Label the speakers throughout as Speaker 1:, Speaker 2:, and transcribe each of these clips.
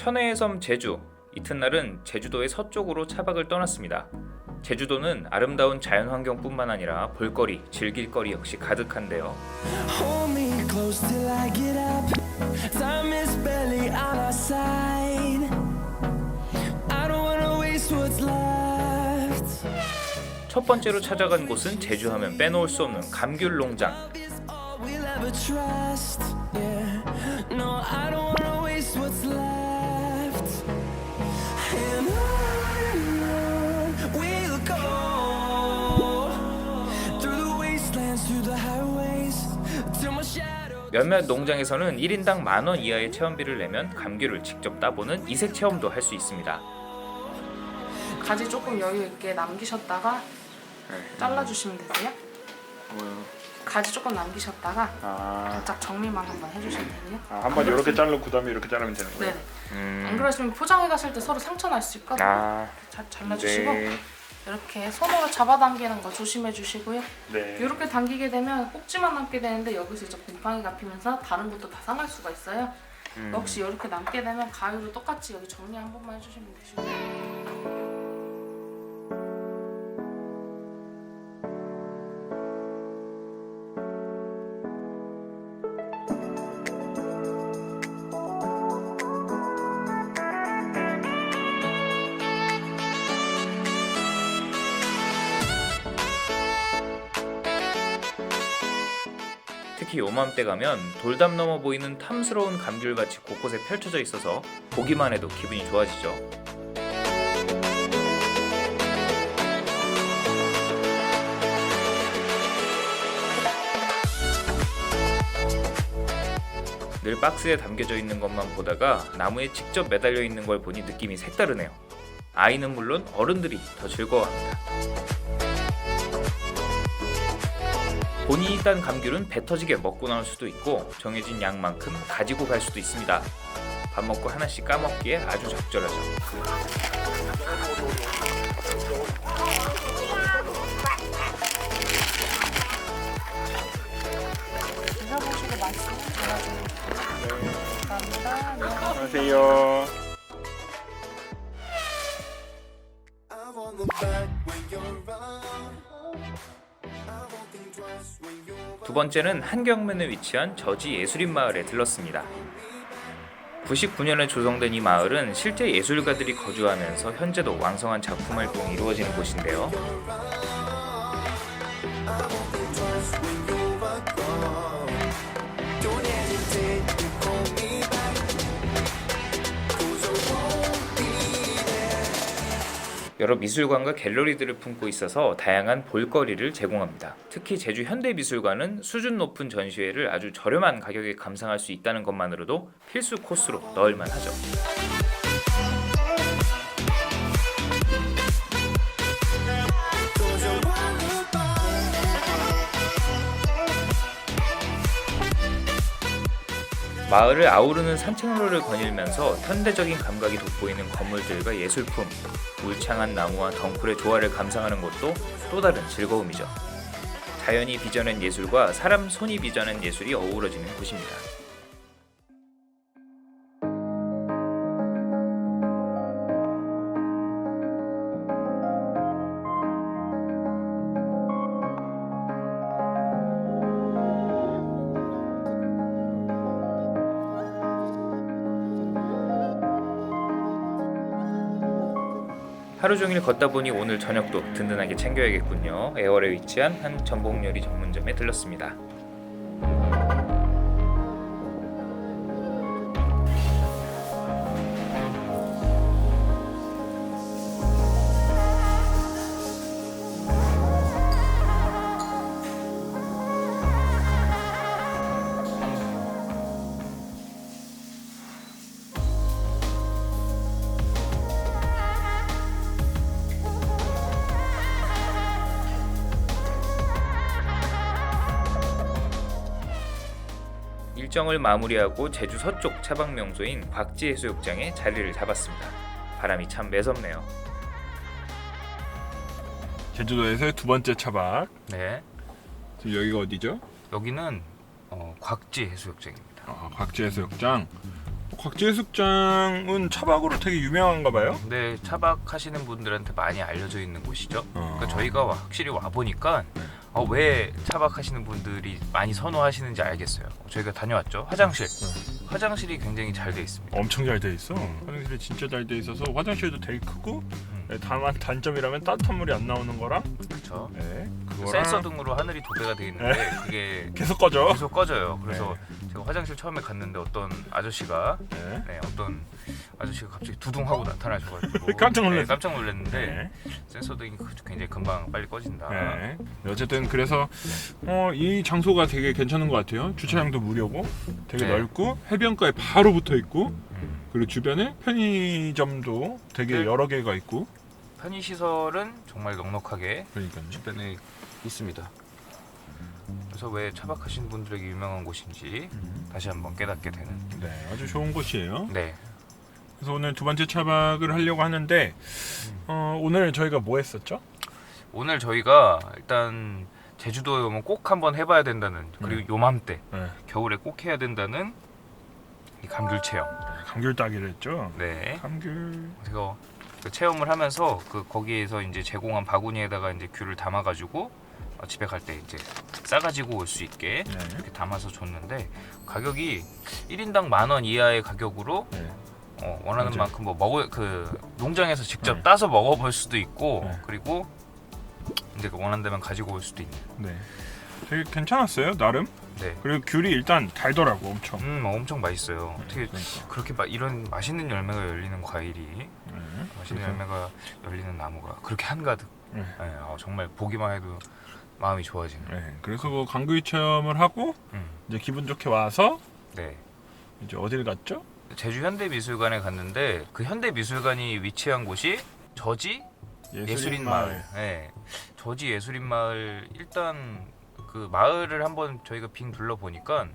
Speaker 1: 천혜의 섬 제주 이튿날은 제주도의 서쪽으로 차박을 떠났습니다. 제주도는 아름다운 자연 환경뿐만 아니라 볼거리, 즐길거리 역시 가득한데요. 첫 번째로 찾아간 곳은 제주하면 빼놓을 수 없는 감귤 농장. 몇몇 농장에서는 1인당 만원 이하의 체험비를 내면 감귤을 직접 따보는 이색 체험도 할 수 있습니다.
Speaker 2: 가지 조금 여유 있게 남기셨다가 잘라주시면 되세요. 가지 조금 남기셨다가
Speaker 3: 아,
Speaker 2: 살짝 정리만 한번 해주시면 되고요.
Speaker 3: 아 한번 이렇게 자르고 그다음에 이렇게 자르면 되는 거예요?
Speaker 2: 네네.
Speaker 1: 음,
Speaker 2: 안 그러시면 포장해 가실 때 서로 상처 날 수 있거든요.
Speaker 3: 아,
Speaker 2: 잘 잘라주시고
Speaker 3: 네,
Speaker 2: 이렇게 손으로 잡아당기는 거 조심해 주시고요.
Speaker 3: 네.
Speaker 2: 이렇게 당기게 되면 꼭지만 남게 되는데 여기서 이제 곰팡이 잡히면서 다른 것도 다 상할 수가 있어요.
Speaker 3: 음.
Speaker 2: 역시 이렇게 남게 되면 가위로 똑같이 여기 정리 한 번만 해주시면 되시고.
Speaker 1: 특히 요맘때 가면 돌담 넘어 보이는 탐스러운 감귤밭이 곳곳에 펼쳐져 있어서 보기만 해도 기분이 좋아지죠. 늘 박스에 담겨져 있는 것만 보다가 나무에 직접 매달려 있는 걸 보니 느낌이 색다르네요. 아이는 물론 어른들이 더 즐거워합니다. 본인이 딴 감귤은 배 터지게 먹고 나올 수도 있고 정해진 양만큼 가지고 갈 수도 있습니다. 밥 먹고 하나씩 까먹기에 아주 적절하죠.
Speaker 2: 드셔보시고 말씀.
Speaker 3: 안녕하세요.
Speaker 1: 두 번째는 한경면에 위치한 저지 예술인 마을에 들렀습니다. 99년에 조성된 이 마을은 실제 예술가들이 거주하면서 현재도 왕성한 작품 활동이 이루어지는 곳인데요. 여러 미술관과 갤러리들을 품고 있어서 다양한 볼거리를 제공합니다. 특히 제주 현대미술관은 수준 높은 전시회를 아주 저렴한 가격에 감상할 수 있다는 것만으로도 필수 코스로 넣을 만 하죠. 마을을 아우르는 산책로를 거닐면서 현대적인 감각이 돋보이는 건물들과 예술품, 울창한 나무와 덩굴의 조화를 감상하는 것도 또 다른 즐거움이죠. 자연이 빚어낸 예술과 사람 손이 빚어낸 예술이 어우러지는 곳입니다. 하루 종일 걷다 보니 오늘 저녁도 든든하게 챙겨야겠군요. 애월에 위치한 한 전복 요리 전문점에 들렀습니다. 일정을 마무리하고 제주 서쪽 차박 명소인 곽지 해수욕장에 자리를 잡았습니다. 바람이 참 매섭네요.
Speaker 3: 제주도에서의 두 번째 차박.
Speaker 1: 네,
Speaker 3: 지금 여기가 어디죠?
Speaker 1: 여기는 어, 곽지 해수욕장입니다.
Speaker 3: 아, 곽지 해수욕장. 곽재숙장은 차박으로 되게 유명한가 봐요.
Speaker 4: 근데 차박하시는 분들한테 많이 알려져 있는 곳이죠.
Speaker 3: 어.
Speaker 4: 그러니까 저희가 와- 확실히 와 보니까 어, 왜 차박하시는 분들이 많이 선호하시는지 알겠어요. 저희가 다녀왔죠. 화장실. 화장실이 굉장히 잘 돼 있습니다.
Speaker 3: 엄청 잘 돼 있어.
Speaker 4: 음.
Speaker 3: 화장실이 진짜 잘 돼 있어서 화장실도 되게 크고
Speaker 4: 음.
Speaker 3: 네, 다만 단점이라면 따뜻한 물이 안 나오는 거랑
Speaker 4: 그렇죠.
Speaker 3: 네, 그거랑
Speaker 4: 센서 등으로 하늘이 도배가 돼 있는데 그게
Speaker 3: 계속 꺼져.
Speaker 4: 계속 꺼져요. 그래서 제가 화장실 처음에 갔는데 어떤 아저씨가
Speaker 3: 네.
Speaker 4: 네, 어떤 아저씨가 갑자기 두둥하고 나타나셔가지고
Speaker 3: 깜짝 놀랐어요.
Speaker 4: 네, 깜짝 놀랐는데
Speaker 3: 네.
Speaker 4: 센서 등이 그- 굉장히 금방 빨리 꺼진다.
Speaker 3: 네. 어쨌든 그래서 어, 이 장소가 되게 괜찮은 것 같아요. 주차장도 무료고 되게
Speaker 4: 네.
Speaker 3: 넓고 해변가에 바로 붙어 있고
Speaker 4: 음.
Speaker 3: 그리고 주변에 편의점도 되게
Speaker 4: 네.
Speaker 3: 여러 개가 있고
Speaker 4: 편의 시설은 정말 넉넉하게
Speaker 3: 그러니까요.
Speaker 4: 주변에 있습니다. 그래서 왜 차박하시는 분들에게 유명한 곳인지 다시 한번 깨닫게 되는.
Speaker 3: 네, 아주 좋은 곳이에요.
Speaker 4: 네.
Speaker 3: 그래서 오늘 두 번째 차박을 하려고 하는데 어, 오늘 저희가 뭐 했었죠?
Speaker 4: 오늘 저희가 일단 제주도에 오면 꼭 한번 해봐야 된다는 그리고 요맘때
Speaker 3: 네,
Speaker 4: 겨울에 꼭 해야 된다는 이 감귤 체험.
Speaker 3: 감귤 따기를 했죠.
Speaker 4: 네.
Speaker 3: 감귤.
Speaker 4: 그래서 그 체험을 하면서 그 거기에서 이제 제공한 바구니에다가 이제 귤을 담아가지고 어, 집에 갈 때 이제 싸가지고 올 수 있게
Speaker 3: 네.
Speaker 4: 이렇게 담아서 줬는데 가격이 1인당 만 원 이하의 가격으로
Speaker 3: 네.
Speaker 4: 어, 원하는
Speaker 3: 맞아요.
Speaker 4: 만큼 뭐 먹을 그 농장에서 직접
Speaker 3: 네.
Speaker 4: 따서 먹어볼 수도 있고
Speaker 3: 네.
Speaker 4: 그리고 이제 원한다면 가지고 올 수도 있는.
Speaker 3: 네. 되게 괜찮았어요, 나름.
Speaker 4: 네.
Speaker 3: 그리고 귤이 일단 달더라고, 엄청.
Speaker 4: 음 엄청 맛있어요. 어떻게
Speaker 3: 그러니까.
Speaker 4: 그렇게 마, 이런 맛있는 열매가 열리는 과일이
Speaker 3: 네.
Speaker 4: 맛있는
Speaker 3: 그래서-
Speaker 4: 열매가 열리는 나무가 그렇게 한가득.
Speaker 3: 네.
Speaker 4: 네, 어, 정말 보기만 해도 마음이 좋아지는.
Speaker 3: 네. 그래서 뭐 감귤 체험을 하고
Speaker 4: 음,
Speaker 3: 이제 기분 좋게 와서
Speaker 4: 네.
Speaker 3: 이제 어딜 갔죠?
Speaker 4: 제주 현대미술관에 갔는데 그 현대미술관이 위치한 곳이 저지 예술인 마을. 네. 저지 예술인 마을 일단 그 마을을 한번 저희가 빙 둘러 보니까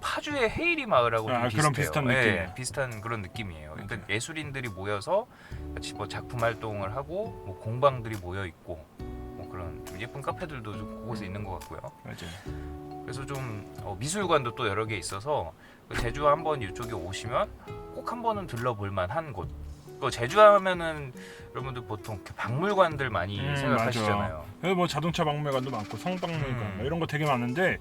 Speaker 4: 파주의 헤이리 마을하고 좀
Speaker 3: 아,
Speaker 4: 비슷해요.
Speaker 3: 그런 비슷한
Speaker 4: 네,
Speaker 3: 느낌.
Speaker 4: 비슷한 그런 느낌이에요. 그러니까. 예술인들이 모여서 같이 뭐 작품 활동을 하고 뭐 공방들이 모여 있고 뭐 그런 좀 예쁜 카페들도 좀 그곳에 있는 것 같고요.
Speaker 3: 맞아요.
Speaker 4: 그래서 좀 어, 미술관도 또 여러 개 있어서 그 제주 한번 이쪽에 오시면 꼭 한 번은 들러볼 만한 곳. 그 제주 하면은 여러분들 보통 이렇게 박물관들 많이
Speaker 3: 음,
Speaker 4: 생각하시잖아요.
Speaker 3: 그래서 뭐 자동차 박물관도 많고 성박물관
Speaker 4: 음.
Speaker 3: 뭐 이런 거 되게 많은데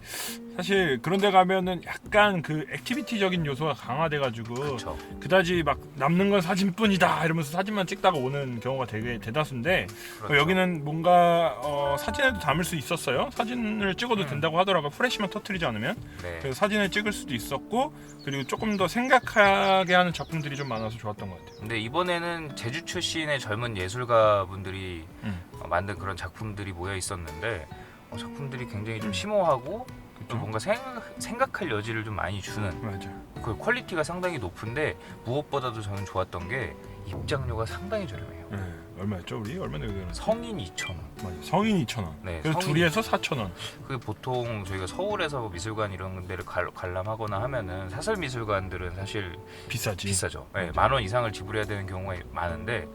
Speaker 3: 사실 그런 데 가면은 약간 그 액티비티적인 요소가 강화돼 가지고
Speaker 4: 그렇죠.
Speaker 3: 그다지 막 남는 건 사진뿐이다 이러면서 사진만 찍다가 오는 경우가 되게 대다수인데
Speaker 4: 그렇죠.
Speaker 3: 어, 여기는 뭔가 어, 사진에도 담을 수 있었어요. 사진을 찍어도
Speaker 4: 음.
Speaker 3: 된다고 하더라고요. 프레시만 터트리지 않으면
Speaker 4: 네.
Speaker 3: 그래서 사진을 찍을 수도 있었고 그리고 조금 더 생각하게 하는 작품들이 좀 많아서 좋았던 것 같아요.
Speaker 4: 근데 이번에는 제주 출신의 젊은 예술가 분들이
Speaker 3: 음.
Speaker 4: 어, 만든 그런 작품들이 모여 있었는데 어, 작품들이 굉장히 좀
Speaker 3: 음.
Speaker 4: 심오하고? 또 뭔가 생, 생각 할 여지를 좀 많이 주는
Speaker 3: 맞아.
Speaker 4: 그 퀄리티가 상당히 높은데 무엇보다도 저는 좋았던 게 입장료가 상당히 저렴해요.
Speaker 3: 네. 얼마였죠 우리? 얼마 내고 되는?
Speaker 4: 성인 2,000원.
Speaker 3: 맞아. 성인 2천 원.
Speaker 4: 네,
Speaker 3: 그래서
Speaker 4: 성인-
Speaker 3: 둘이 해서 4천 원.
Speaker 4: 그 보통 저희가 서울에서 미술관 이런 데를 갈- 관람하거나 하면은 사설 미술관들은 사실
Speaker 3: 비싸지.
Speaker 4: 비싸죠. 네. 만원 이상을 지불해야 되는 경우가 많은데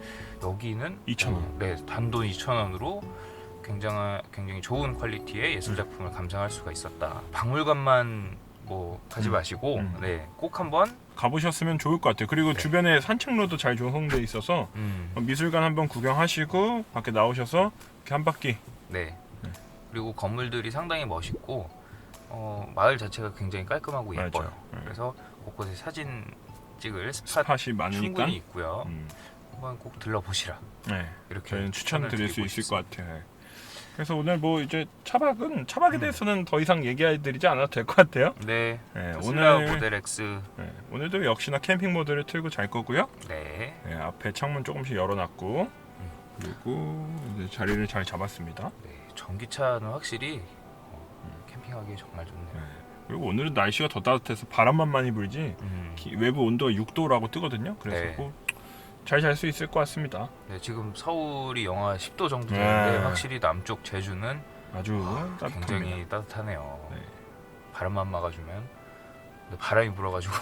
Speaker 4: 여기는
Speaker 3: 2,000 원.
Speaker 4: 어, 네, 단돈 2,000원으로 굉장히 굉장히 좋은 퀄리티의 예술 작품을 감상할 수가 있었다. 박물관만 뭐 가지
Speaker 3: 음,
Speaker 4: 마시고
Speaker 3: 음.
Speaker 4: 네, 꼭 한번
Speaker 3: 가보셨으면 좋을 것 같아요. 그리고
Speaker 4: 네.
Speaker 3: 주변에 산책로도 잘 조성돼 있어서
Speaker 4: 음,
Speaker 3: 미술관 한번 구경하시고 밖에 나오셔서 이렇게 한 바퀴.
Speaker 4: 네.
Speaker 3: 네.
Speaker 4: 그리고 건물들이 상당히 멋있고 어, 마을 자체가 굉장히 깔끔하고
Speaker 3: 맞아요.
Speaker 4: 예뻐요.
Speaker 3: 네.
Speaker 4: 그래서 곳곳에 사진 찍을 스팟
Speaker 3: 스팟이 많으니까.
Speaker 4: 충분히 있고요.
Speaker 3: 음,
Speaker 4: 한번 꼭 들러보시라.
Speaker 3: 네.
Speaker 4: 이렇게
Speaker 3: 저희는 추천드릴 수 있을. 것 같아요. 그래서 오늘 뭐 이제 차박은 차박에
Speaker 4: 음.
Speaker 3: 대해서는 더 이상 얘기해드리지 않아도 될 것 같아요.
Speaker 4: 네.
Speaker 3: 네,
Speaker 4: 테슬라
Speaker 3: 오늘
Speaker 4: 모델 X.
Speaker 3: 네, 오늘도 역시나 캠핑 모드를 틀고 잘 거고요.
Speaker 4: 네.
Speaker 3: 네, 앞에 창문 조금씩 열어놨고 그리고 이제 자리를 잘 잡았습니다.
Speaker 4: 네. 전기차는 확실히 어, 캠핑하기 정말 좋네요.
Speaker 3: 네. 그리고 오늘은 날씨가 더 따뜻해서 바람만 많이 불지
Speaker 4: 음.
Speaker 3: 기- 외부 온도가 6도라고 뜨거든요. 그래서
Speaker 4: 네.
Speaker 3: 뭐 잘 잘 수 있을 것 같습니다.
Speaker 4: 네, 지금 서울이 영하 10도 정도
Speaker 3: 네.
Speaker 4: 되는데 확실히 남쪽 제주는
Speaker 3: 아주 따뜻합니다.
Speaker 4: 굉장히 따뜻하네요.
Speaker 3: 네.
Speaker 4: 바람만 막아주면 근데 바람이 불어가지고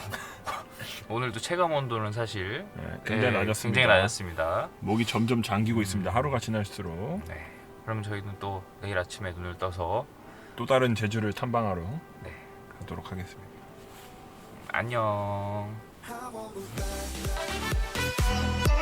Speaker 4: 오늘도 체감 온도는 사실
Speaker 3: 네, 굉장히
Speaker 4: 네,
Speaker 3: 낮았습니다.
Speaker 4: 굉장히 낮았습니다.
Speaker 3: 목이 점점 잠기고 있습니다. 하루가 지날수록
Speaker 4: 네. 그럼 저희는 또 내일 아침에 눈을 떠서
Speaker 3: 또 다른 제주를 탐방하러
Speaker 4: 네.
Speaker 3: 가도록 하겠습니다.
Speaker 4: 안녕.
Speaker 5: Thank you.